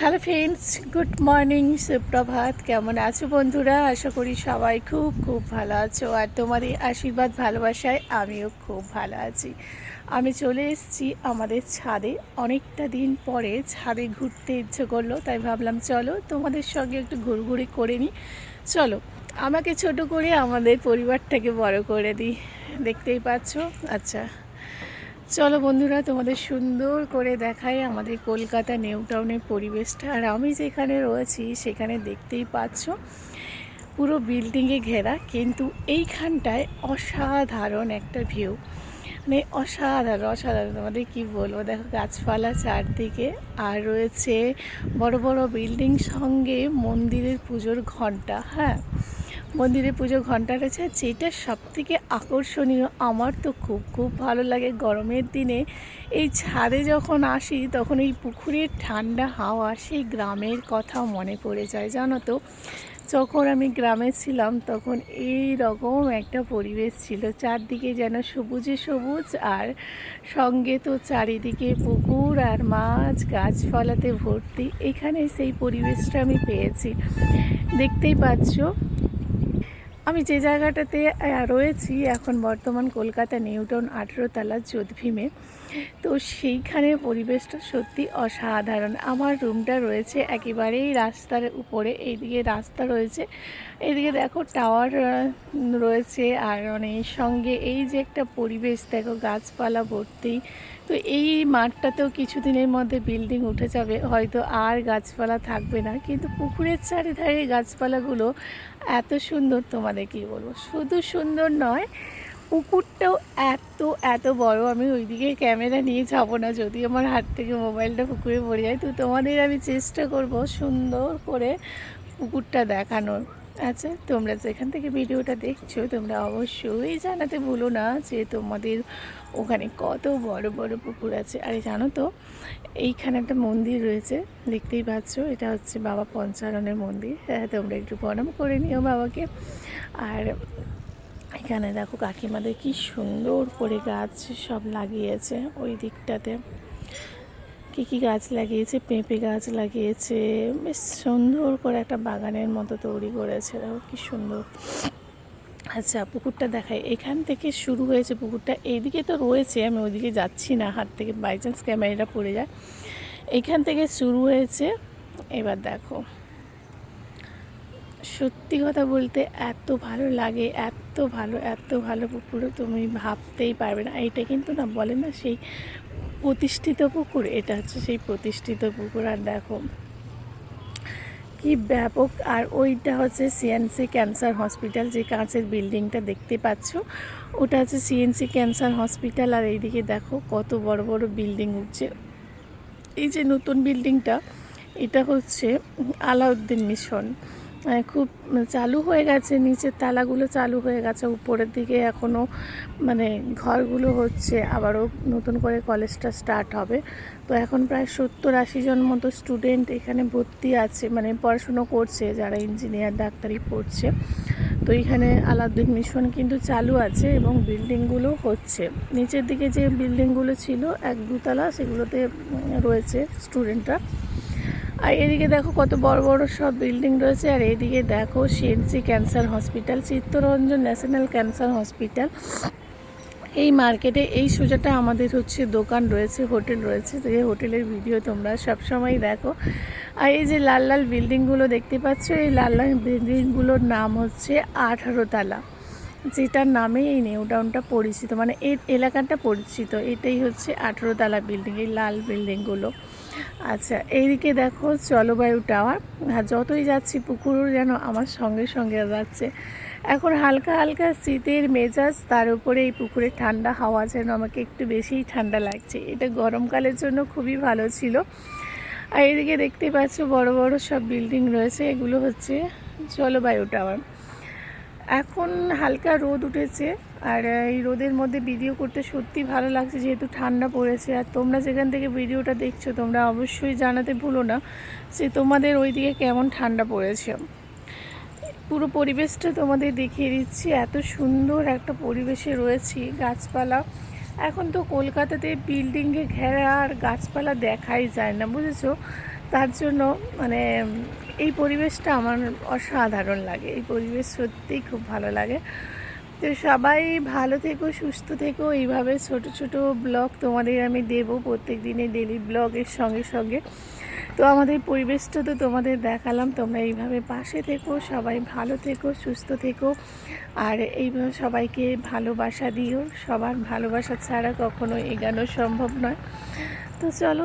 Hello friends, good morning, সুপ্রভাত। কেমন আছো বন্ধুরা? আশা করি সবাই খুব খুব ভালো আছো। আর এই আশীর্বাদ, ভালোবাসায় আমিও খুব ভালো আছি। আমি চলে এসেছি আমাদের ছাদে। অনেকটা দিন পরে ছাদে ঘুরতে ইচ্ছে করল, তাই ভাবলাম, চলো তোমাদের সঙ্গে একটু ঘুরঘুরি করে নিই। চলো, আমাকে ছোট করে আমাদের পরিবারটাকে বড় করে দিই। দেখতেই পাচ্ছ? আচ্ছা। চলো বন্ধুরা, তোমাদের সুন্দর করে দেখায় আমাদের কলকাতা নিউ টাউনের পরিবেশটা। আর আমি যেখানে রয়েছি, সেখানে দেখতেই পাচ্ছ পুরো বিল্ডিংয়ে ঘেরা, কিন্তু এইখানটায় অসাধারণ একটা ভিউ মানে অসাধারণ অসাধারণ। তোমাদের কি বলব? দেখো, গাছপালা চারদিকে, আর রয়েছে বড় বড় বিল্ডিং সঙ্গে মন্দিরের পুজোর ঘণ্টা হ্যাঁ? মন্দিরে পুজো ঘণ্টা রয়েছে যেটা সব থেকে আকর্ষণীয়, আমার তো খুব খুব ভালো লাগে গরমের দিনে। এই ছাদে যখন আসি, তখন এই পুকুরের ঠান্ডা হাওয়া, সেই গ্রামের কথা মনে পড়ে যায়, জানো তো? যখন আমি গ্রামে ছিলাম, তখন এই রকম একটা পরিবেশ ছিল, চারদিকে যেন সবুজে সবুজ আর সঙ্গে তো চারিদিকে পুকুর আর মাছ, গাছপালাতে ভর্তি। এখানে সেই পরিবেশটা আমি পেয়েছি। দেখতেই পাচ্ছ? আমি যে জায়গাটাতে রয়েছি এখন বর্তমান কলকাতা নিউটাউন আঠেরো তালা যোধভীমে তো সেইখানে পরিবেশটা সত্যি অসাধারণ। আমার রুমটা রয়েছে একেবারেই রাস্তার উপরে, এইদিকে রাস্তা রয়েছে। এইদিকে দেখো টাওয়ার রয়েছে আর মানে সঙ্গে এই যে একটা পরিবেশ, দেখো গাছপালা ভর্তি। তো এই মাঠটাতেও কিছুদিনের মধ্যে বিল্ডিং উঠে যাবে, হয়তো আর গাছপালা থাকবে না। কিন্তু পুকুরের চারিধারে গাছপালাগুলো এত সুন্দর তোমাদের কি বলব, শুধু সুন্দর নয়, পুকুরটাও এত এত বড়। আমি ওইদিকে ক্যামেরা নিয়ে যাব না, যদি আমার হাত থেকে মোবাইলটা পুকুরে পড়ে যায়। তো তোমাদের আমি চেষ্টা করব সুন্দর করে পুকুরটা দেখানোর। আচ্ছা তোমরা যেখান থেকে ভিডিওটা দেখছ, তোমরা অবশ্যই জানাতে ভুলো না যে তোমাদের ওখানে কত বড় বড় পুকুর আছে। আর জানো তো, এইখানে একটা মন্দির রয়েছে, দেখতেই পাচ্ছ, এটা হচ্ছে বাবা পঞ্চারণের মন্দির। হ্যাঁ তোমরা একটু প্রণাম করে নিও বাবাকে। আর এখানে দেখো কাকিমাদের কি সুন্দর করে গাছ সব লাগিয়েছে ওই দিকটাতে। কি কি গাছ লাগিয়েছে, পেঁপে গাছ লাগিয়েছে, বেশ সুন্দর করে একটা বাগানের মতো তৈরি করেছে। দেখো কি সুন্দর। আচ্ছা পুকুরটা দেখাই। এখান থেকে শুরু হয়েছে পুকুরটা। এইদিকে তো রয়েছে, আমি ওইদিকে যাচ্ছি না হাত থেকে বাই চান্স ক্যামেরাটা পড়ে যায়। এখান থেকে শুরু হয়েছে, এবার দেখো। সত্যি কথা বলতে এত ভালো লাগে, এত ভালো এত ভালো পুকুর তুমি ভাবতেই পারবে না। এটা কিন্তু না বলে না, সেই প্রতিষ্ঠিত পুকুর, এটা হচ্ছে সেই প্রতিষ্ঠিত পুকুর। আর দেখো, কি ব্যাপক, আর ওইটা হচ্ছে সিএনসি ক্যান্সার হসপিটাল যে কাঁচের বিল্ডিংটা দেখতে পাচ্ছ, ওটা হচ্ছে সিএনসি ক্যান্সার হসপিটাল আর এইদিকে দেখো, কত বড় বড় বিল্ডিং উঠছে। এই যে নতুন বিল্ডিংটা, এটা হচ্ছে আলাউদ্দিন মিশন। খুব চালু হয়ে গেছে, নিচের তালাগুলো চালু হয়ে গেছে, উপরের দিকে এখনও মানে ঘরগুলো হচ্ছে, আবারও নতুন করে কলেজটা স্টার্ট হবে। তো এখন প্রায় সত্তর আশি জন মতো স্টুডেন্ট এখানে ভর্তি আছে মানে পড়াশুনো করছে, যারা ইঞ্জিনিয়ার ডাক্তারি পড়ছে। তো এখানে আলাউদ্দিন মিশন কিন্তু চালু আছে এবং বিল্ডিংগুলো হচ্ছে। নিচের দিকে যে বিল্ডিংগুলো ছিল, এক দুতলা, সেগুলোতে রয়েছে স্টুডেন্টরা আর এদিকে দেখো কত বড় বড় সব বিল্ডিং রয়েছে, আর এদিকে দেখো CNC cancer hospital Chittaranjan national cancer hospital. এই মার্কেটে এই সোজাটা আমাদের হচ্ছে দোকান রয়েছে, হোটেল রয়েছে যে হোটেলের ভিডিও তোমরা সবসময় দেখো। আর এই যে লাল লাল বিল্ডিংগুলো দেখতে পাচ্ছ, এই লাল লাল বিল্ডিংগুলোর নাম হচ্ছে আঠারো তালা যেটার নামে এই নিউ টাউনটা পরিচিত মানে এই এলাকাটা পরিচিত, এটাই হচ্ছে আঠেরো তালা বিল্ডিং এই লাল বিল্ডিংগুলো আচ্ছা এইদিকে দেখো জলবায়ু টাওয়ার আর যতই যাচ্ছি পুকুরও যেন আমার সঙ্গে সঙ্গে যাচ্ছে। এখন হালকা হালকা শীতের মেজাজ, তার উপরে এই পুকুরের ঠান্ডা হাওয়া যেন আমাকে একটু বেশিই ঠান্ডা লাগছে। এটা গরমকালের জন্য খুবই ভালো ছিল। আর এদিকে দেখতে পাচ্ছ বড় বড় সব বিল্ডিং রয়েছে, এগুলো হচ্ছে জলবায়ু টাওয়ার এখন হালকা রোদ উঠেছে, আর এই রোদের মধ্যে ভিডিও করতে সত্যি ভালো লাগছে যেহেতু ঠান্ডা পড়েছে। আর তোমরা যেখান থেকে ভিডিওটা দেখছ, তোমরা অবশ্যই জানাতে ভুলো না যে তোমাদের ওইদিকে কেমন ঠান্ডা পড়েছে। পুরো পরিবেশটা তোমাদের দেখিয়ে দিচ্ছি, এত সুন্দর একটা পরিবেশে রয়েছি গাছপালা। এখন তো কলকাতাতে বিল্ডিংয়ে ঘেরা আর গাছপালা দেখাই যায় না, বুঝেছ? তার জন্য মানে এই পরিবেশটা আমার অসাধারণ লাগে। এই পরিবেশ সত্যিই খুব ভালো লাগে। তো সবাই ভালো থেকো, সুস্থ থেকো। এইভাবে ছোট ছোট ব্লগ তোমাদের আমি দেবো প্রত্যেক দিনে ডেলি ব্লগের সঙ্গে সঙ্গে। তো আমাদের পরিবেশটা তো তোমাদের দেখালাম। তোমরা এইভাবে পাশে থেকো, সবাই ভালো থেকো, সুস্থ থেকো। আর এইভাবে সবাইকে ভালোবাসা দিও। সবার ভালোবাসা ছাড়া কখনো এগানো সম্ভব নয়। তো চলো